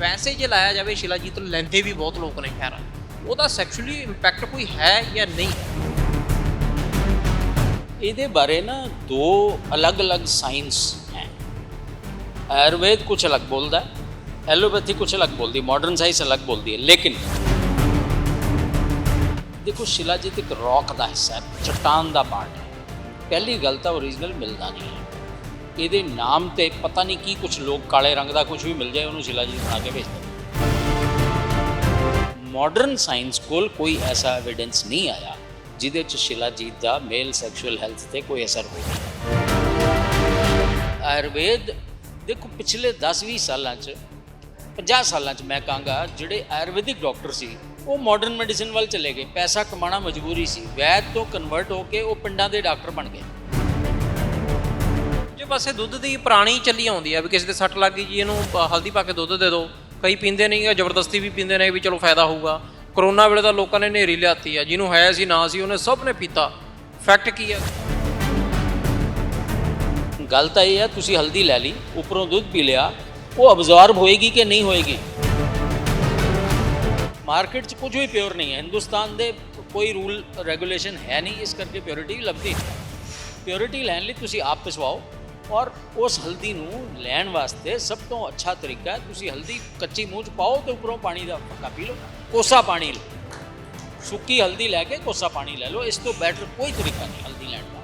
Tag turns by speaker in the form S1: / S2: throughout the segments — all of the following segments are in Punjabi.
S1: ਵੈਸੇ ਜੇ ਲਾਇਆ ਜਾਵੇ ਸ਼ਿਲਾਜੀਤ ਲੈਂਦੇ ਵੀ ਬਹੁਤ ਲੋਕ ਨੇ ਖੈਰ। ਉਹਦਾ ਸੈਕਸ਼ੂਅਲੀ ਇੰਪੈਕਟ ਕੋਈ ਹੈ ਜਾਂ ਨਹੀਂ?
S2: ਇਹਦੇ ਬਾਰੇ ਨਾ ਦੋ ਅਲੱਗ-ਅਲੱਗ ਸਾਇੰਸ ਹੈ। ਆਯੁਰਵੇਦ ਕੁਝ ਅਲੱਗ ਬੋਲਦਾ ਹੈ, ਐਲੋਪੈਥੀ ਕੁਝ ਅਲੱਗ ਬੋਲਦੀ ਹੈ ਮਾਡਰਨ ਸਾਇੰਸ ਅਲੱਗ ਬੋਲਦੀ ਹੈ, ਲੇਕਿਨ ਦੇਖੋ ਸ਼ਿਲਾਜੀਤ ਇੱਕ ਰੌਕ ਦਾ ਹਿੱਸਾ ਹੈ, ਚਟਾਨ ਦਾ ਪਾਰਟ ਹੈ। ਪਹਿਲੀ ਗੱਲ ਤਾਂ ਓਰੀਜਨਲ ਮਿਲਦਾ ਨਹੀਂ ਹੈ। ਇਹਦੇ ਨਾਮ ਤੇ ਪਤਾ ਨਹੀਂ ਕੀ ਕੁਝ ਲੋਕ ਕਾਲੇ ਰੰਗ ਦਾ ਕੁਝ ਵੀ ਮਿਲ ਜਾਏ, ਉਹਨੂੰ ਸ਼ਿਲਾਜੀਤ ਬਣਾ ਕੇ ਵੇਚਦੇ ਮਾਡਰਨ ਸਾਇੰਸ ਕੋਲ ਕੋਈ ਐਸਾ ਐਵੀਡੈਂਸ ਨਹੀਂ ਆਇਆ ਜਿਹਦੇ ਚ ਸ਼ਿਲਾਜੀਤ ਦਾ ਮੇਲ ਸੈਕਸ਼ੂਅਲ ਹੈਲਥ ਤੇ ਕੋਈ ਅਸਰ ਹੋਵੇ। ਆਯੁਰਵੇਦ, ਦੇਖੋ, ਪਿਛਲੇ 10-20 ਸਾਲਾਂ ਚ 50 ਸਾਲਾਂ ਚ ਮੈਂ ਕਹਾਂਗਾ, ਜਿਹੜੇ ਆਯੁਰਵੈਦਿਕ ਡਾਕਟਰ ਸੀ, ਉਹ ਮਾਡਰਨ ਮੈਡੀਸਿਨ ਵੱਲ ਚਲੇ ਗਏ, ਪੈਸਾ ਕਮਾਉਣਾ ਮਜਬੂਰੀ ਸੀ, ਵੈਦ ਤੋਂ ਕਨਵਰਟ ਹੋ ਕੇ ਉਹ ਪਿੰਡਾਂ ਦੇ ਡਾਕਟਰ ਬਣ ਗਏ।
S1: ਪਾਸੇ ਦੁੱਧ ਦੀ ਪੁਰਾਣੀ ਚੱਲੀ ਆਉਂਦੀ ਆ ਵੀ ਕਿਸੇ ਦੇ ਸੱਟ ਲੱਗ ਗਈ ਜੀ ਇਹਨੂੰ ਅ, ਹਲਦੀ ਪਾ ਕੇ ਦੁੱਧ ਦੇ ਦਿਓ। ਕਈ ਪੀਂਦੇ ਨਹੀਂ ਗਾ ਜ਼ਬਰਦਸਤੀ ਵੀ ਪੀਂਦੇ ਨੇ ਵੀ ਚਲੋ ਫਾਇਦਾ ਹੋਊਗਾ। ਕਰੋਨਾ ਵੇਲੇ ਤਾਂ ਲੋਕਾਂ ਨੇ ਨੇਰੀ ਲਿਆਤੀ ਆ ਜਿਹਨੂੰ ਹੈ ਸੀ ਨਾ ਸੀ ਉਹਨੇ ਸਭ ਨੇ ਪੀਤਾ। ਫੈਕਟ ਕੀ ਆ?
S2: ਗੱਲ ਤਾਂ ਇਹ ਹੈ ਤੁਸੀਂ ਹਲਦੀ ਲੈ ਲਈ ਉੱਪਰੋਂ ਦੁੱਧ ਪੀ ਲਿਆ ਉਹ ਅਬਜ਼ੌਰਬ ਹੋਏਗੀ ਕਿ ਨਹੀਂ ਹੋਏਗੀ? ਮਾਰਕੀਟ 'ਚ ਕੁਝ ਵੀ ਪਿਓਰ ਨਹੀਂ ਹੈ। ਹਿੰਦੁਸਤਾਨ ਦੇ ਕੋਈ ਰੂਲ ਰੈਗੂਲੇਸ਼ਨ ਹੈ ਨਹੀਂ ਇਸ ਕਰਕੇ ਪਿਓਰਿਟੀ ਲੱਭਦੀ ਪਿਓਰਿਟੀ ਲੈਣ ਲਈ ਤੁਸੀਂ ਆਪ ਪਿਸਵਾਓ। ਔਰ ਉਸ ਹਲਦੀ ਨੂੰ ਲੈਣ ਵਾਸਤੇ ਸਭ ਤੋਂ ਅੱਛਾ ਤਰੀਕਾ ਹੈ, ਤੁਸੀਂ ਹਲਦੀ ਕੱਚੀ ਮੂੰਹ 'ਚ ਪਾਓ ਤੇ ਉੱਪਰੋਂ ਪਾਣੀ ਦਾ ਪੱਕਾ ਪੀ ਲਓ, ਕੋਸਾ ਪਾਣੀ ਲਓ। ਸੁੱਕੀ ਹਲਦੀ ਲੈ ਕੇ ਕੋਸਾ ਪਾਣੀ ਲੈ ਲਓ, ਇਸ ਤੋਂ ਬੈਟਰ ਕੋਈ ਤਰੀਕਾ ਨਹੀਂ ਹਲਦੀ ਲੈਣ ਦਾ।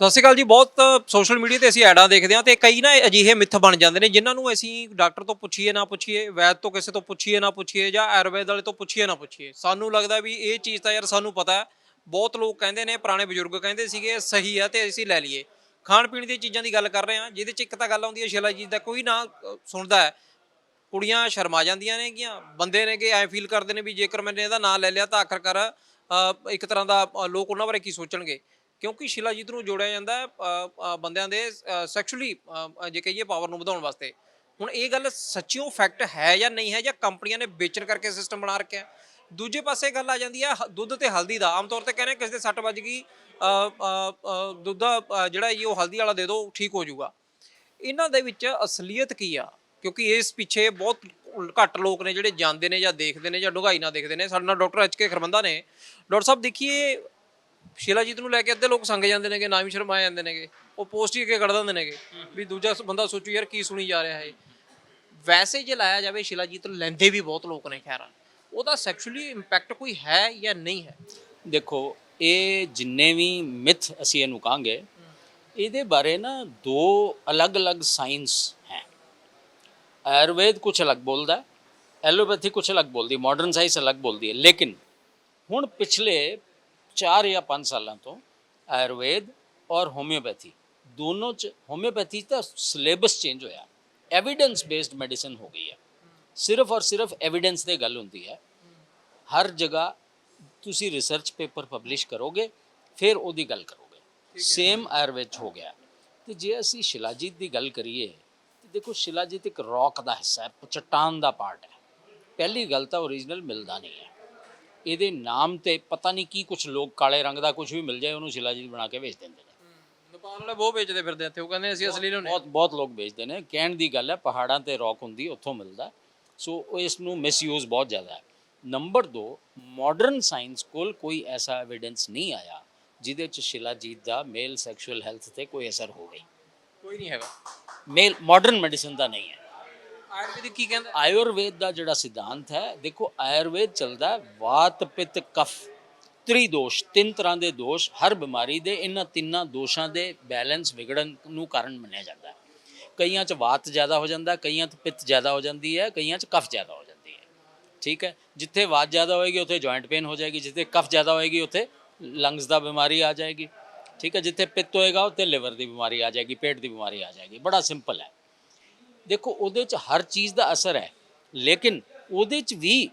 S1: ਸਤਿ ਸ਼੍ਰੀ ਅਕਾਲ ਜੀ, ਬਹੁਤ ਸੋਸ਼ਲ ਮੀਡੀਆ ਤੇ ਅਸੀਂ ਐਡਾਂ ਦੇਖਦੇ ਹਾਂ ਤੇ ਕਈ ਨਾ ਅਜਿਹੇ ਮਿੱਥ ਬਣ ਜਾਂਦੇ ਨੇ ਜਿਨ੍ਹਾਂ ਨੂੰ ਅਸੀਂ ਡਾਕਟਰ ਤੋਂ ਪੁੱਛੀਏ ਨਾ ਪੁੱਛੀਏ, ਵੈਦ ਤੋਂ ਕਿਸੇ ਤੋਂ ਪੁੱਛੀਏ ਨਾ ਪੁੱਛੀਏ ਜਾਂ ਆਯੁਰਵੇਦ ਵਾਲੇ ਤੋਂ ਪੁੱਛੀਏ ਨਾ ਪੁੱਛੀਏ। ਸਾਨੂੰ ਲੱਗਦਾ ਵੀ ਇਹ ਚੀਜ਼ ਤਾਂ ਯਾਰ ਸਾਨੂੰ ਪਤਾ ਹੈ ਬਹੁਤ ਲੋਕ ਕਹਿੰਦੇ ਨੇ, ਪੁਰਾਣੇ ਬਜ਼ੁਰਗ ਕਹਿੰਦੇ ਸੀਗੇ, ਸਹੀ ਆ ਤੇ ਅਸੀਂ ਲੈ ਲਈਏ। ਖਾਣ ਪੀਣ ਦੀਆਂ ਚੀਜ਼ਾਂ ਦੀ ਗੱਲ ਕਰ ਰਹੇ ਹਾਂ, ਜਿਹਦੇ ਚ ਇੱਕ ਤਾਂ ਗੱਲ ਆਉਂਦੀ ਹੈ ਸ਼ਿਲਾਜੀਤ ਦਾ ਕੋਈ ਨਾ ਸੁਣਦਾ ਹੈ। ਕੁੜੀਆਂ ਸ਼ਰਮਾ ਜਾਂਦੀਆਂ ਨੇਗੀਆਂ, ਬੰਦੇ ਨੇਗੇ, ਐ ਫੀਲ ਕਰਦੇ ਨੇ ਵੀ ਜੇਕਰ ਮੈਨੇ ਇਹਦਾ ਨਾਂ ਲੈ ਲਿਆ ਤਾਂ ਆਖਰਕਾਰ ਇੱਕ ਤਰ੍ਹਾਂ ਦਾ ਲੋਕ ਉਹਨਾਂ ਬਾਰੇ ਕੀ ਸੋਚਣਗੇ? ਕਿਉਂਕਿ ਸ਼ਿਲਾਜੀਤ ਨੂੰ ਜੋੜਿਆ ਜਾਂਦਾ ਬੰਦਿਆਂ ਦੇ ਸੈਕਸ਼ੂਅਲੀ ਜੇ ਕਹੀਏ ਪਾਵਰ ਨੂੰ ਵਧਾਉਣ ਵਾਸਤੇ। ਹੁਣ ਇਹ ਗੱਲ ਸੱਚਿਓ ਫੈਕਟ ਹੈ ਜਾਂ ਨਹੀਂ ਹੈ ਜਾਂ ਕੰਪਨੀਆਂ ਨੇ ਵੇਚਣ ਕਰਕੇ ਸਿਸਟਮ ਬਣਾ ਰੱਖਿਆ ਦੂਜੇ ਪਾਸੇ ਗੱਲ ਆ ਜਾਂਦੀ ਹੈ ਹ- ਦੁੱਧ ਤੇ ਹਲਦੀ ਦਾ। ਆਮ ਤੌਰ ਤੇ ਕਹਿੰਦੇ ਕਿਸੇ ਦੇ ਸੱਟ ਵੱਜ ਗਈ ਅ, ਅ, ਅ, ਦੁੱਧ ਅ, ਜਿਹੜਾ ਜੀ ਉਹ ਹਲਦੀ ਵਾਲਾ ਦੇ ਦਿਓ ਠੀਕ ਹੋ ਜਾਊਗਾ। ਇਹਨਾਂ ਦੇ ਵਿੱਚ ਅਸਲੀਅਤ ਕੀ ਆ? ਕਿਉਂਕਿ ਇਸ ਪਿੱਛੇ ਬਹੁਤ ਘੱਟ ਲੋਕ ਨੇ ਜਿਹੜੇ ਜਾਣਦੇ ਨੇ ਜਾਂ ਦੇਖਦੇ ਨੇ ਜਾਂ ਡੁੰਗਾਈ ਨਾਲ ਦੇਖਦੇ ਨੇ। ਸਾਡੇ ਨਾਲ ਡਾਕਟਰ ਐਚ ਕੇ ਖਰਬੰਦਾ ਨੇ। ਡਾਕਟਰ ਸਾਹਿਬ ਦੇਖੀਏ ਸ਼ਿਲਾਜੀਤ ਨੂੰ ਲੈ ਕੇ ਅੱਧੇ ਲੋਕ ਸੰਗ ਜਾਂਦੇ ਨੇਗੇ ਨਾਮ ਸ਼ਰਮਾ ਜਾਂਦੇ ਨੇਗੇ। ਉਹ ਪੋਸਟ ਹੀ ਅੱਗੇ ਕੱਢ ਦਿੰਦੇ ਨੇਗੇ ਵੀ ਦੂਜਾ ਸ- ਬੰਦਾ ਸੋਚੂ ਯਾਰ ਕੀ ਸੁਣੀ ਜਾ ਰਿਹਾ ਹੈ ਵੈਸੇ ਜੇ ਲਾਇਆ ਜਾਵੇ ਸ਼ਿਲਾਜੀਤ ਲੈਂਦੇ ਵੀ ਬਹੁਤ ਲੋਕ ਨੇ ਖੈਰ ਉਹਦਾ ਸੈਕਸ਼ੂਅਲੀ ਇੰਪੈਕਟ ਕੋਈ ਹੈ ਜਾਂ ਨਹੀਂ ਹੈ?
S2: ਦੇਖੋ, ਇਹ ਜਿੰਨੇ ਵੀ ਮਿਥ ਅਸੀਂ ਇਹਨੂੰ ਕਹਾਂਗੇ, ਇਹਦੇ ਬਾਰੇ ਨਾ ਦੋ ਅਲੱਗ-ਅਲੱਗ ਸਾਇੰਸ ਹੈ। ਆਯੁਰਵੇਦ ਕੁਝ ਅਲੱਗ ਬੋਲਦਾ ਐਲੋਪੈਥੀ ਕੁਝ ਅਲੱਗ ਬੋਲਦੀ ਹੈ ਮਾਡਰਨ ਸਾਇੰਸ ਅਲੱਗ ਬੋਲਦੀ ਹੈ। ਲੇਕਿਨ ਹੁਣ ਪਿਛਲੇ 4 ਜਾਂ 5 ਸਾਲਾਂ ਤੋਂ ਆਯੁਰਵੇਦ ਔਰ ਹੋਮਿਓਪੈਥੀ ਦੋਨੋਂ ਚ ਹੋਮਿਓਪੈਥੀ ਦਾ ਸਿਲੇਬਸ ਚੇਂਜ ਹੋਇਆ। ਐਵੀਡੈਂਸ ਬੇਸਡ ਮੈਡੀਸਨ ਹੋ ਗਈ ਹੈ। ਸਿਰਫ ਔਰ ਸਿਰਫ ਐਵੀਡੈਂਸ ਤੇ ਗੱਲ ਹੁੰਦੀ ਹੈ। ਹਰ ਜਗ੍ਹਾ ਤੁਸੀਂ ਰਿਸਰਚ ਪੇਪਰ ਪਬਲਿਸ਼ ਕਰੋਗੇ ਫਿਰ ਉਹਦੀ ਗੱਲ ਕਰੋਗੇ। ਸੇਮ ਆਯੁਰਵੇਦ ਹੋ ਗਿਆ। ਤੇ ਜੇ ਅਸੀਂ ਸ਼ਿਲਾਜੀਤ ਦੀ ਗੱਲ ਕਰੀਏ ਤੇ ਦੇਖੋ ਸ਼ਿਲਾਜੀਤ ਇੱਕ ਰੌਕ ਦਾ ਹਿੱਸਾ ਹੈ ਚਟਾਨ ਦਾ ਪਾਰਟ ਹੈ। ਪਹਿਲੀ ਗੱਲ ਤਾਂ ਓਰੀਜਨਲ ਮਿਲਦਾ ਨਹੀਂ ਹੈ। ਇਹਦੇ ਨਾਮ ਤੇ ਪਤਾ ਨਹੀਂ ਕੀ ਕੁਝ ਲੋਕ ਕਾਲੇ ਰੰਗ ਦਾ ਕੁਝ ਵੀ ਮਿਲ ਜਾਏ ਉਹਨੂੰ ਸ਼ਿਲਾਜੀਤ ਬਣਾ ਕੇ ਵੇਚ ਦਿੰਦੇ ਨੇ।
S1: ਨੇਪਾਲ ਵਾਲੇ ਬਹੁਤ ਵੇਚਦੇ ਫਿਰਦੇ ਇੱਥੇ ਉਹ ਕਹਿੰਦੇ ਅਸੀਂ ਅਸਲੀ ਲਿਆਉਂਦੇ
S2: ਬਹੁਤ ਬਹੁਤ ਲੋਕ ਵੇਚਦੇ ਨੇ। ਕਹਿਣ ਦੀ ਗੱਲ ਹੈ ਪਹਾੜਾਂ ਤੇ ਰੌਕ ਹੁੰਦੀ ਉੱਥੋਂ ਮਿਲਦਾ। ਸੋ ਇਸ ਨੂੰ ਮਿਸਯੂਜ਼ ਬਹੁਤ ਜ਼ਿਆਦਾ ਹੈ ਨੰਬਰ 2 ਮਾਡਰਨ ਸਾਇੰਸ ਕੋਲ ਕੋਈ ਐਸਾ ਐਵੀਡੈਂਸ ਨਹੀਂ ਆਇਆ ਜਿਹਦੇ ਚ ਸ਼ਿਲਾਜੀਤ ਦਾ ਮੇਲ ਸੈਕਸ਼ੂਅਲ ਹੈਲਥ ਤੇ ਕੋਈ ਅਸਰ ਹੋਵੇ
S1: ਕੋਈ ਨਹੀਂ ਹੈਗਾ
S2: ਮੇਲ ਮਾਡਰਨ ਮੈਡੀਸਨ ਦਾ ਨਹੀਂ ਹੈ
S1: ਆਯੁਰਵੈਦਿਕ ਕੀ ਕਹਿੰਦਾ
S2: ਆਯੁਰਵੇਦ ਦਾ ਜਿਹੜਾ ਸਿਧਾਂਤ ਹੈ ਦੇਖੋ ਆਯੁਰਵੇਦ ਚੱਲਦਾ ਹੈ ਵਾਤ ਪਿੱਤ ਕਫ ਤ੍ਰੀ ਦੋਸ਼ ਤਿੰਨ ਤਰ੍ਹਾਂ ਦੇ ਦੋਸ਼ ਹਰ ਬਿਮਾਰੀ ਦੇ ਇਹਨਾਂ ਤਿੰਨਾਂ ਦੋਸ਼ਾਂ ਦੇ ਬੈਲੈਂਸ ਵਿਗੜਨ ਨੂੰ ਕਾਰਨ ਮੰਨਿਆ ਜਾਂਦਾ ਹੈ ਕਈਆਂ 'ਚ ਵਾਤ ਜ਼ਿਆਦਾ ਹੋ ਜਾਂਦਾ, ਕਈਆਂ 'ਚ ਪਿੱਤ ਜ਼ਿਆਦਾ ਹੋ ਜਾਂਦੀ ਹੈ, ਕਈਆਂ 'ਚ ਕਫ ਜ਼ਿਆਦਾ ਹੋ ਜਾਂਦੀ ਹੈ। ਠੀਕ ਹੈ? ਜਿੱਥੇ ਵਾਤ ਜ਼ਿਆਦਾ ਹੋਏਗੀ, ਉੱਥੇ ਜੁਆਇੰਟ ਪੇਨ ਹੋ ਜਾਏਗੀ, ਜਿੱਥੇ ਕਫ ਜ਼ਿਆਦਾ ਹੋਏਗੀ, ਉੱਥੇ ਲੰਗਸ ਦਾ ਬਿਮਾਰੀ ਆ ਜਾਏਗੀ। ਠੀਕ ਹੈ? ਜਿੱਥੇ ਪਿੱਤ ਹੋਏਗਾ, ਉੱਥੇ ਲਿਵਰ ਦੀ ਬਿਮਾਰੀ ਆ ਜਾਏਗੀ, ਪੇਟ ਦੀ ਬਿਮਾਰੀ ਆ ਜਾਏਗੀ। ਬੜਾ ਸਿੰਪਲ ਹੈ। ਦੇਖੋ, ਉਹਦੇ ਚ ਹਰ ਚੀਜ਼ ਦਾ ਅਸਰ ਹੈ। ਲੇਕਿਨ ਉਹਦੇ ਚ ਵੀ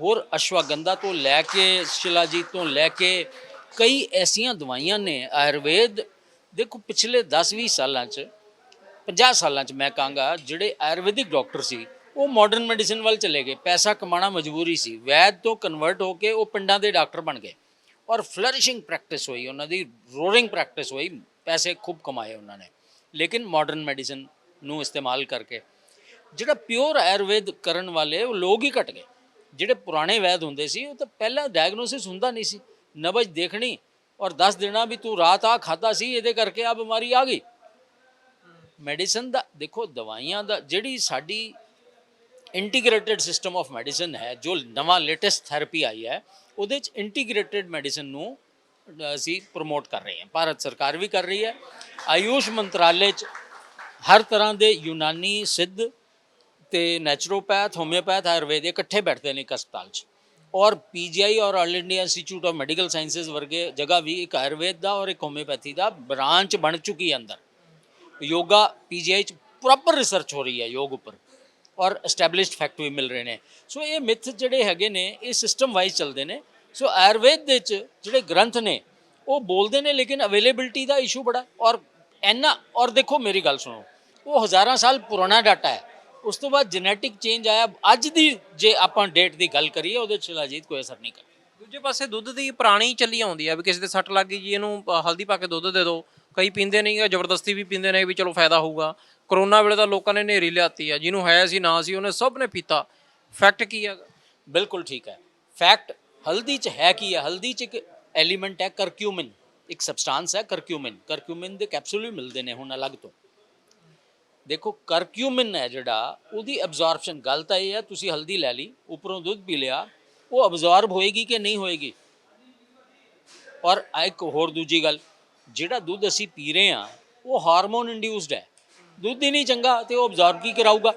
S2: ਹੋਰ ਅਸ਼ਵਾਗੰਧਾ ਤੋਂ ਲੈ ਕੇ, ਸ਼ਿਲਾਜੀਤ ਤੋਂ ਲੈ ਕੇ ਕਈ ਐਸੀਆਂ ਦਵਾਈਆਂ ਨੇ, ਆਯੁਰਵੇਦ। ਦੇਖੋ, ਪਿਛਲੇ 10-20 ਸਾਲਾਂ ਚ 50 ਸਾਲਾਂ ਚ ਮੈਂ ਕਹਾਂਗਾ, ਜਿਹੜੇ ਆਯੁਰਵੈਦਿਕ ਡਾਕਟਰ ਸੀ, ਉਹ ਮਾਡਰਨ ਮੈਡੀਸਿਨ ਵੱਲ ਚਲੇ ਗਏ, ਪੈਸਾ ਕਮਾਉਣਾ ਮਜਬੂਰੀ ਸੀ, ਵੈਦ ਤੋਂ ਕਨਵਰਟ ਹੋ ਕੇ ਉਹ ਪਿੰਡਾਂ ਦੇ ਡਾਕਟਰ ਬਣ ਗਏ ਔਰ ਫਲਰਿਸ਼ਿੰਗ ਪ੍ਰੈਕਟਿਸ ਹੋਈ ਉਹਨਾਂ ਦੀ ਰੋਰਿੰਗ ਪ੍ਰੈਕਟਿਸ ਹੋਈ, ਪੈਸੇ ਖੂਬ ਕਮਾਏ ਉਹਨਾਂ ਨੇ, ਲੇਕਿਨ ਮਾਡਰਨ ਮੈਡੀਸਨ ਨੂੰ ਇਸਤੇਮਾਲ ਕਰਕੇ ਜਿਹੜਾ ਪਿਓਰ ਆਯੁਰਵੇਦ ਕਰਨ ਵਾਲੇ, ਉਹ ਲੋਕ ਹੀ ਘਟ ਗਏ, ਜਿਹੜੇ ਪੁਰਾਣੇ ਵੈਦ ਹੁੰਦੇ ਸੀ, ਉਹ ਤਾਂ ਪਹਿਲਾਂ ਡਾਇਗਨੋਸਿਸ ਹੁੰਦਾ ਨਹੀਂ ਸੀ, ਨਬਜ ਦੇਖਣੀ ਔਰ ਦੱਸ ਦੇਣਾ ਵੀ ਤੂੰ ਰਾਤ ਆ ਖਾਦਾ ਸੀ, ਇਹਦੇ ਕਰਕੇ ਆ ਬਿਮਾਰੀ ਆ ਗਈ। ਮੈਡੀਸਨ ਦਾ, ਦੇਖੋ ਦਵਾਈਆਂ ਦਾ, ਜਿਹੜੀ ਸਾਡੀ ਇੰਟੀਗ੍ਰੇਟਿਡ ਸਿਸਟਮ ਆਫ ਮੈਡੀਸਨ ਹੈ, ਜੋ ਨਵਾਂ ਲੇਟੈਸਟ ਥੈਰੇਪੀ ਆਈ ਹੈ, ਉਹਦੇ ਚ ਇੰਟੀਗ੍ਰੇਟਿਡ ਮੈਡੀਸਨ ਨੂੰ ਅਸੀਂ ਪ੍ਰਮੋਟ ਕਰ ਰਹੇ ਹਾਂ। ਭਾਰਤ ਸਰਕਾਰ ਵੀ ਕਰ ਰਹੀ ਹੈ। ਆਯੂਸ਼ ਮੰਤਰਾਲੇ ਚ ਹਰ ਤਰ੍ਹਾਂ ਦੇ ਯੂਨਾਨੀ ਸਿੱਧ ਤੇ ਨੈਚੁਰੋਪੈਥ ਹੋਮਿਓਪੈਥ ਆਯੁਰਵੇਦ ਇਕੱਠੇ ਬੈਠਦੇ ਨੇ ਇੱਕ ਹਸਪਤਾਲ 'ਚ। ਔਰ ਪੀਜੀਆਈ ਔਰ All India Institute of Medical Sciences ਵਰਗੇ ਜਗ੍ਹਾ ਵੀ ਇੱਕ ਆਯੁਰਵੇਦ ਦਾ ਔਰ ਇੱਕ ਹੋਮਿਓਪੈਥੀ ਦਾ ਬ੍ਰਾਂਚ ਬਣ ਚੁੱਕੀ ਹੈ ਅੰਦਰ। ਯੋਗਾ ਪੀਜੀਆਈ ਚ ਪ੍ਰੋਪਰ ਰਿਸਰਚ ਹੋ ਰਹੀ ਹੈ ਯੋਗ ਉੱਪਰ ਔਰ ਐਸਟੈਬਲਿਸ਼ਡ ਫੈਕਟ ਵੀ ਮਿਲ ਰਹੇ ਨੇ। ਸੋ ਇਹ ਮਿਥ ਜਿਹੜੇ ਹੈਗੇ ਨੇ, ਇਹ ਸਿਸਟਮ ਵਾਈਜ਼ ਚੱਲਦੇ ਨੇ। ਸੋ ਆਯੁਰਵੇਦ ਦੇ ਚ ਜਿਹੜੇ ਗ੍ਰੰਥ ਨੇ, ਉਹ ਬੋਲਦੇ ਨੇ ਲੇਕਿਨ ਅਵੇਲੇਬਿਲਟੀ ਦਾ ਇਸ਼ੂ ਬੜਾ ਔਰ ਐਨਾ ਔਰ ਦੇਖੋ ਮੇਰੀ ਗੱਲ ਸੁਣੋ, ਉਹ ਹਜ਼ਾਰਾਂ ਸਾਲ ਪੁਰਾਣਾ ਡਾਟਾ ਹੈ। ਉਸ ਤੋਂ ਬਾਅਦ ਜੈਨੇਟਿਕ ਚੇਂਜ ਆਇਆ। ਅੱਜ ਦੀ ਜੇ ਆਪਾਂ ਡੇਟ ਦੀ ਗੱਲ ਕਰੀਏ, ਉਹਦੇ ਚ ਸ਼ਿਲਾਜੀਤ ਕੋਈ ਅਸਰ ਨਹੀਂ ਕਰਦਾ।
S1: ਦੂਜੇ ਪਾਸੇ ਦੁੱਧ ਦੀ ਪੁਰਾਣੀ ਚੱਲੀ ਆਉਂਦੀ ਆ ਵੀ ਕਿਸੇ ਦੇ ਸੱਟ ਲੱਗ ਗਈ ਜੀ ਇਹਨੂੰ ਅ, ਹਲਦੀ ਪਾ ਕੇ ਦੁੱਧ ਦੇ ਦਿਓ। ਕਈ ਪੀਂਦੇ ਨਹੀਂ ਗਾ ਜ਼ਬਰਦਸਤੀ ਵੀ ਪੀਂਦੇ ਨੇ ਵੀ ਚਲੋ ਫਾਇਦਾ ਹੋਊਗਾ। ਕਰੋਨਾ ਵੇਲੇ ਤਾਂ ਲੋਕਾਂ ਨੇ ਨੇਰੀ ਲਿਆਤੀ ਆ ਜਿਹਨੂੰ ਹੈ ਸੀ ਨਾ ਸੀ ਉਹਨੇ ਸਭ ਨੇ ਪੀਤਾ। ਫੈਕਟ ਕੀ ਆ?
S2: ਬਿਲਕੁਲ ਠੀਕ ਹੈ। ਫੈਕਟ ਹਲਦੀ ਚ ਹੈ ਕੀ ਹੈ ਹਲਦੀ ਚ ਇੱਕ ਐਲੀਮੈਂਟ ਹੈ ਕਰਕਿਊਮਿਨ ਇੱਕ ਸਬਸਟੈਂਸ ਹੈ ਕਰਕਿਊਮਿਨ ਕਰਕਿਊਮਿਨ ਦੇ ਕੈਪਸੂਲ ਵੀ ਮਿਲਦੇ ਨੇ ਹੁਣ ਅਲੱਗ ਤੋਂ। ਦੇਖੋ ਕਰਕਿਊਮਿਨ ਹੈ ਜਿਹੜਾ ਉਹਦੀ ਅਬਜ਼ੌਰਪਸ਼ਨ ਗਲਤ ਤਾਂ ਇਹ ਹੈ ਤੁਸੀਂ ਹਲਦੀ ਲੈ ਲਈ ਉੱਪਰੋਂ ਦੁੱਧ ਪੀ ਲਿਆ ਉਹ ਅਬਜ਼ੌਰਬ ਹੋਏਗੀ ਕਿ ਨਹੀਂ ਹੋਏਗੀ ਔਰ ਆ ਇੱਕ ਹੋਰ ਦੂਜੀ ਗੱਲ ਜਿਹੜਾ ਦੁੱਧ ਅਸੀਂ ਪੀ ਰਹੇ ਹਾਂ ਉਹ ਹਾਰਮੋਨ ਇੰਡਿਊਸਡ ਹੈ ਦੁੱਧ ਹੀ ਨਹੀਂ ਚੰਗਾ ਤੇ ਉਹ ਅਬਜ਼ੌਰਬ ਕੀ ਕਰਾਊਗਾ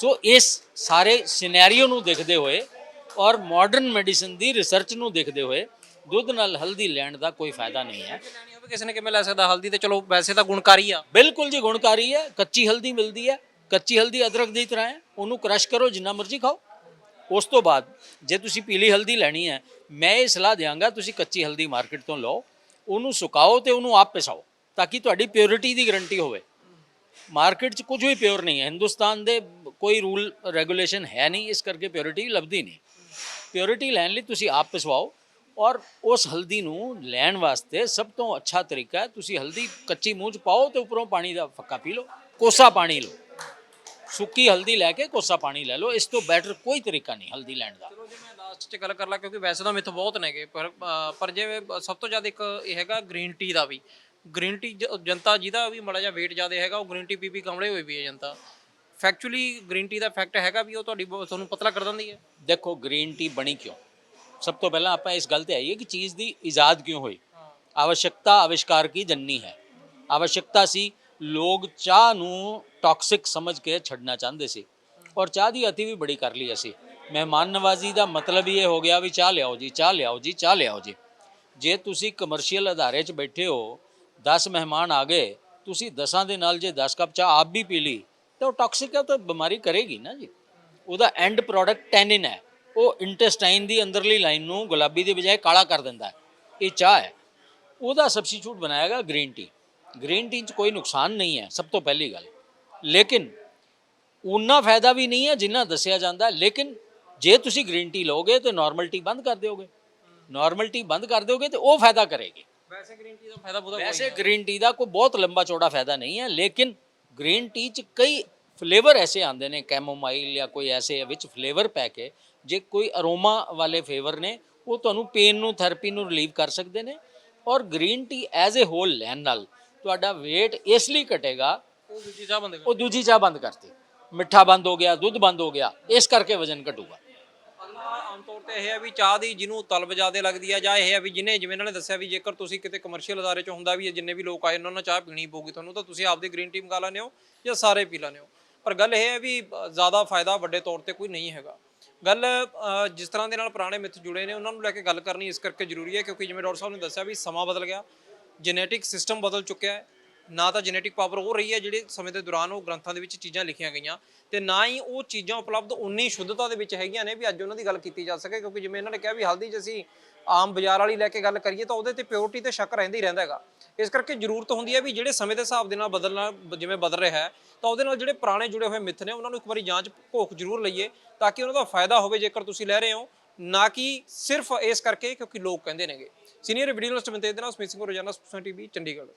S2: ਸੋ ਇਸ ਸਾਰੇ ਸਿਨੈਰੀਓ ਨੂੰ ਦੇਖਦੇ ਹੋਏ ਔਰ ਮਾਡਰਨ ਮੈਡੀਸਨ ਦੀ ਰਿਸਰਚ ਨੂੰ ਦੇਖਦੇ ਹੋਏ ਦੁੱਧ ਨਾਲ ਹਲਦੀ ਲੈਣ ਦਾ ਕੋਈ ਫਾਇਦਾ ਨਹੀਂ ਹੈ
S1: ਕਿਸੇ ਨੇ ਕਿਵੇਂ ਲੈ ਸਕਦਾ ਹਲਦੀ ਤੇ ਚਲੋ ਵੈਸੇ ਤਾਂ ਗੁਣਕਾਰੀ ਆ
S2: ਬਿਲਕੁਲ ਜੀ ਗੁਣਕਾਰੀ ਹੈ ਕੱਚੀ ਹਲਦੀ ਮਿਲਦੀ ਹੈ ਕੱਚੀ ਹਲਦੀ ਅਦਰਕ ਦੀ ਤਰ੍ਹਾਂ ਹੈ ਉਹਨੂੰ ਕ੍ਰਸ਼ ਕਰੋ ਜਿੰਨਾ ਮਰਜ਼ੀ ਖਾਓ ਉਸ ਤੋਂ ਬਾਅਦ ਜੇ ਤੁਸੀਂ ਪੀਲੀ ਹਲਦੀ ਲੈਣੀ ਹੈ, ਮੈਂ ਇਹ ਸਲਾਹ ਦਿਆਂਗਾ, ਤੁਸੀਂ ਕੱਚੀ ਹਲਦੀ ਮਾਰਕੀਟ ਤੋਂ ਲਓ, ਉਹਨੂੰ ਸੁਕਾਓ ਤੇ ਉਹਨੂੰ ਆਪ ਪਿਸਾਓ, ਤਾਂ ਕਿ ਤੁਹਾਡੀ ਪਿਓਰਿਟੀ ਦੀ ਗਾਰੰਟੀ ਹੋਵੇ। ਮਾਰਕੀਟ 'ਚ ਕੁਝ ਵੀ ਪਿਓਰ ਨਹੀਂ ਹੈ, ਹਿੰਦੁਸਤਾਨ ਦੇ ਕੋਈ ਰੂਲ ਰੈਗੂਲੇਸ਼ਨ ਹੈ ਨਹੀਂ, ਇਸ ਕਰਕੇ ਪਿਓਰਿਟੀ ਲੱਭਦੀ ਨਹੀਂ। ਪਿਓਰਿਟੀ ਲੈਣ ਲਈ ਤੁਸੀਂ ਆਪ ਪਿਸਵਾਓ ਔਰ ਉਸ ਹਲਦੀ ਨੂੰ ਲੈਣ ਵਾਸਤੇ ਸਭ ਤੋਂ ਅੱਛਾ ਤਰੀਕਾ ਹੈ, ਤੁਸੀਂ ਹਲਦੀ ਕੱਚੀ ਮੂੰਹ 'ਚ ਪਾਓ ਤੇ ਉੱਪਰੋਂ ਪਾਣੀ ਦਾ ਫੱਕਾ ਪੀ ਲਓ, ਕੋਸਾ ਪਾਣੀ ਲਓ। ਸੁੱਕੀ ਹਲਦੀ ਲੈ ਕੇ ਕੋਸਾ ਪਾਣੀ ਲੈ ਲਓ ਇਸ ਤੋਂ ਬੈਟਰ ਕੋਈ ਤਰੀਕਾ ਨਹੀਂ ਹਲਦੀ ਲੈਣ ਦਾ
S1: ਚਲੋ ਜੇ ਮੈਂ ਲਾਸਟ ਚ ਗੱਲ ਕਰ ਲਾਂ ਕਿਉਂਕਿ ਵੈਸੇ ਤਾਂ ਮਿੱਥ ਬਹੁਤ ਨੇਗੇ ਪਰ ਅ, ਪਰ ਜੇ ਸਭ ਤੋਂ ਜ਼ਿਆਦਾ ਇੱਕ ਇਹ ਹੈਗਾ ਗ੍ਰੀਨ ਟੀ ਦਾ ਵੀ ਗ੍ਰੀਨ ਟੀ ਜਨਤਾ ਜਿਹਦਾ ਵੀ ਮੜਾ ਜਿਹਾ weight ਜ਼ਿਆਦਾ ਹੈਗਾ ਉਹ ਗ੍ਰੀਨ ਟੀ ਪੀ ਪੀ ਕਮਲੇ ਹੋਏ ਵੀ ਹੈ ਜਨਤਾ ਫੈਕਚੁਅਲੀ ਗ੍ਰੀਨ ਟੀ ਦਾ ਫੈਕਟ ਹੈਗਾ ਵੀ ਉਹ ਤੁਹਾਡੀ ਬਹੁਤ- ਤੁਹਾਨੂੰ ਪਤਲਾ ਕਰ ਦਿੰਦੀ ਹੈ
S2: ਦੇਖੋ ਗ੍ਰੀਨ ਟੀ ਬਣੀ ਕਿਉਂ ਸਭ ਤੋਂ ਪਹਿਲਾਂ ਆਪਾਂ ਇਸ ਗੱਲ ਤੇ ਆਈਏ ਕਿ ਚੀਜ਼ ਦੀ ਇਜਾਦ ਕਿਉਂ ਹੋਈ आवश्यकता आविष्कार की जननी है आवश्यकता ਸੀ ਲੋਕ ਚਾਹ ਨੂੰ ਟਾਕਸਿਕ ਸਮਝ ਕੇ ਛੱਡਣਾ ਚਾਹੁੰਦੇ ਸੀ। ਔਰ ਚਾਹ ਦੀ ਅਤੀ ਵੀ ਬੜੀ ਕਰ ਲਈ ਅਸੀਂ। ਮਹਿਮਾਨ ਨਵਾਜ਼ੀ ਦਾ ਮਤਲਬ ਹੀ ਇਹ ਹੋ ਗਿਆ ਵੀ ਚਾਹ ਲਿਆਓ ਜੀ, ਚਾਹ ਲਿਆਓ ਜੀ, ਚਾਹ ਲਿਆਓ ਜੀ। ਜੇ ਤੁਸੀਂ ਕਮਰਸ਼ੀਅਲ ਅਦਾਰੇ 'ਚ ਬੈਠੇ ਹੋ 10 ਮਹਿਮਾਨ ਆ ਗਏ, ਤੁਸੀਂ 10ਾਂ ਦੇ ਨਾਲ ਜੇ 10 ਕੱਪ ਚਾਹ ਆਪ ਵੀ ਪੀ ਲਈ, ਤਾਂ ਉਹ ਟਾਕਸਿਕ ਹੈ ਤਾਂ ਬਿਮਾਰੀ ਕਰੇਗੀ ਨਾ ਜੀ। ਉਹਦਾ ਐਂਡ ਪ੍ਰੋਡਕਟ ਟੈਨਿਨ ਹੈ। ਉਹ ਇੰਟੈਸਟਾਈਨ ਦੀ ਅੰਦਰਲੀ ਲਾਈਨ ਨੂੰ ਗੁਲਾਬੀ ਦੀ ਬਜਾਏ ਕਾਲਾ ਕਰ ਦਿੰਦਾ ਹੈ। ਇਹ ਚਾਹ ਹੈ। ਉਹਦਾ ਸਬਸਟੀਟਿਊਟ ਬਣਾਏਗਾ ਗ੍ਰੀਨ ਟੀ ਗ੍ਰੀਨ ਟੀ 'ਚ ਕੋਈ ਨੁਕਸਾਨ ਨਹੀਂ ਹੈ, ਸਭ ਤੋਂ ਪਹਿਲੀ ਗੱਲ। ਲੇਕਿਨ ਉਨਾ ਫਾਇਦਾ ਵੀ ਨਹੀਂ ਹੈ ਜਿੰਨਾ ਦੱਸਿਆ ਜਾਂਦਾ। ਲੇਕਿਨ ਜੇ ਤੁਸੀਂ ਗ੍ਰੀਨ ਟੀ ਲਓਗੇ ਤੇ ਨਾਰਮਲ ਟੀ ਬੰਦ ਕਰ ਦਿਓਗੇ। ਨਾਰਮਲ ਟੀ ਬੰਦ ਕਰ ਦਿਓਗੇ ਤੇ ਉਹ ਫਾਇਦਾ ਕਰੇਗੀ।
S1: ਵੈਸੇ ਗ੍ਰੀਨ ਟੀ ਦਾ ਫਾਇਦਾ ਬਹੁਤਾ
S2: ਵੈਸੇ ਗ੍ਰੀਨ ਟੀ ਦਾ ਕੋਈ ਬਹੁਤ ਲੰਬਾ ਚੌੜਾ ਫਾਇਦਾ ਨਹੀਂ ਹੈ। ਲੇਕਿਨ ਗ੍ਰੀਨ ਟੀ 'ਚ ਕਈ ਫਲੇਵਰ ਐਸੇ ਆਉਂਦੇ ਨੇ ਕੈਮੋਮਾਈਲ ਜਾਂ ਕੋਈ ਐਸੇ ਵਿੱਚ ਫਲੇਵਰ ਪੈ ਕੇ ਜੇ ਕੋਈ ਅਰੋਮਾ ਵਾਲੇ ਫਲੇਵਰ ਨੇ ਉਹ ਤੁਹਾਨੂੰ ਪੇਨ ਨੂੰ ਥੈਰੇਪੀ ਨੂੰ ਰਿਲੀਵ ਕਰ ਸਕਦੇ ਨੇ। ਔਰ green tea as a whole ਲੈਣ ਨਾਲ ਤੁਹਾਡਾ weight ਇਸ ਲਈ ਘਟੇਗਾ
S1: ਉਹ ਦੂਜੀ ਚਾਹ ਬੰਦੇ
S2: ਉਹ ਦੂਜੀ ਚਾਹ ਬੰਦ ਕਰਤੀ। ਮਿੱਠਾ ਬੰਦ ਹੋ ਗਿਆ ਦੁੱਧ ਬੰਦ ਹੋ ਗਿਆ ਇਸ ਕਰਕੇ ਵਜ਼ਨ ਘਟੂਗਾ।
S1: ਆਮ ਤੌਰ ਤੇ ਇਹ ਹੈ ਵੀ ਚਾਹ ਦੀ ਜਿਹਨੂੰ ਤਲਬ ਜ਼ਿਆਦੇ ਲੱਗਦੀ ਹੈ ਜਾਂ ਇਹ ਹੈ ਵੀ ਜਿਹਨੇ ਜਿਵੇਂ ਇਹਨਾਂ ਨੇ ਦੱਸਿਆ ਵੀ ਜੇਕਰ ਤੁਸੀਂ ਕਿਤੇ ਕਮਰਸ਼ੀਅਲ ਅਦਾਰੇ 'ਚ ਹੁੰਦਾ ਵੀ ਜਿੰਨੇ ਵੀ ਲੋਕ ਆਏ ਉਹਨਾਂ ਨੂੰ ਚਾਹ ਪੀਣੀ ਪਊਗੀ ਤੁਹਾਨੂੰ ਤਾਂ ਤੁਸੀਂ ਆਪਦੀ ਗ੍ਰੀਨ ਟੀ ਮੰਗਾ ਲੈਂਦੇ ਹੋ ਜਾਂ ਸਾਰੇ ਪੀ ਲੈਂਦੇ ਹੋ। ਪਰ ਗੱਲ ਇਹ ਹੈ ਵੀ ਜ਼ਿਆਦਾ ਫਾਇਦਾ ਵੱਡੇ ਤੌਰ ਤੇ ਕੋਈ ਨਹੀਂ ਹੈਗਾ। ਗੱਲ ਜਿਸ ਤਰ੍ਹਾਂ ਦੇ ਨਾਲ ਪੁਰਾਣੇ ਮਿੱਥ ਜੁੜੇ ਨੇ ਉਹਨਾਂ ਨੂੰ ਲੈ ਕੇ ਗੱਲ ਕਰਨੀ ਇਸ ਕਰਕੇ ਜ਼ਰੂਰੀ ਹੈ ਕਿਉਂਕਿ ਜਿਵੇਂ ਡਾਕਟਰ ਸਾਹਿਬ ਨੇ ਦੱਸਿਆ ਵੀ ਸਮਾਂ ਬਦਲ ਗਿਆ ਜੈਨੇਟਿਕ ਸਿਸਟਮ ਬਦਲ ਚੁੱਕਿਆ ਹੈ। ਨਾ ਤਾਂ ਜੈਨੇਟਿਕ ਪਾਵਰ ਉਹ ਰਹੀ ਹੈ ਜਿਹੜੇ ਸਮੇਂ ਦੇ ਦੌਰਾਨ ਉਹ ਗ੍ਰੰਥਾਂ ਦੇ ਵਿੱਚ ਚੀਜ਼ਾਂ ਲਿਖੀਆਂ ਗਈਆਂ ਤੇ ਨਾ ਹੀ ਉਹ ਚੀਜ਼ਾਂ ਉਪਲਬਧ ਉਨੀ ਸ਼ੁੱਧਤਾ ਦੇ ਵਿੱਚ ਹੈਗੀਆਂ ਨੇ ਵੀ ਅੱਜ ਉਹਨਾਂ ਦੀ ਗੱਲ ਕੀਤੀ ਜਾ ਸਕੇ, ਕਿਉਂਕਿ ਜਿਵੇਂ ਇਹਨਾਂ ਨੇ ਕਿਹਾ ਵੀ ਹਲਦੀ 'ਚ ਅਸੀਂ ਆਮ ਬਾਜ਼ਾਰ ਵਾਲੀ ਲੈ ਕੇ ਗੱਲ ਕਰੀਏ ਤਾਂ ਉਹਦੇ ਤੇ ਪਿਓਰਿਟੀ ਤੇ ਸ਼ੱਕ ਰਹਿੰਦਾ ਹੀ ਰਹਿੰਦਾ ਹੈਗਾ। ਇਸ ਕਰਕੇ ਜ਼ਰੂਰਤ ਹੁੰਦੀ ਹੈ ਵੀ ਜਿਹੜੇ ਸਮੇਂ ਦੇ ਹਿਸਾਬ ਦੇ ਨਾਲ ਬਦਲਣਾ ਜਿਵੇਂ ਬਦਲ ਰਿਹਾ ਹੈ, ਤਾਂ ਉਹਦੇ ਨਾਲ ਜਿਹੜੇ ਪੁਰਾਣੇ ਜੁੜੇ ਹੋਏ ਮਿੱਥ ਨੇ ਉਹਨਾਂ ਨੂੰ ਇੱਕ ਵਾਰੀ ਜਾਂਚ ਘੋਖ ਜ਼ਰੂਰ ਲਈਏ ਤਾਂ ਕਿ ਉਹਨਾਂ ਦਾ ਫਾਇਦਾ ਹੋਵੇ ਜੇਕਰ ਤੁਸੀਂ ਲੈ ਰਹੇ ਹੋ, ਨਾ ਕਿ ਸਿਰਫ ਇਸ ਕਰਕੇ ਕਿਉਂਕਿ ਲੋਕ ਕਹਿੰਦੇ ਨੇਗੇ। ਸੀਨੀਅਰ ਵੀਡੀਓ ਜਰਨਲਿਸਟ ਮਨਤੇਜ ਦੇ ਨਾਲ ਸਮਿਤ ਸਿੰਘ ਰੋਜ਼ਾਨਾ ਸਪੋਕਸਨ ਟੀਵੀ ਚੰਡੀਗੜ੍ਹ।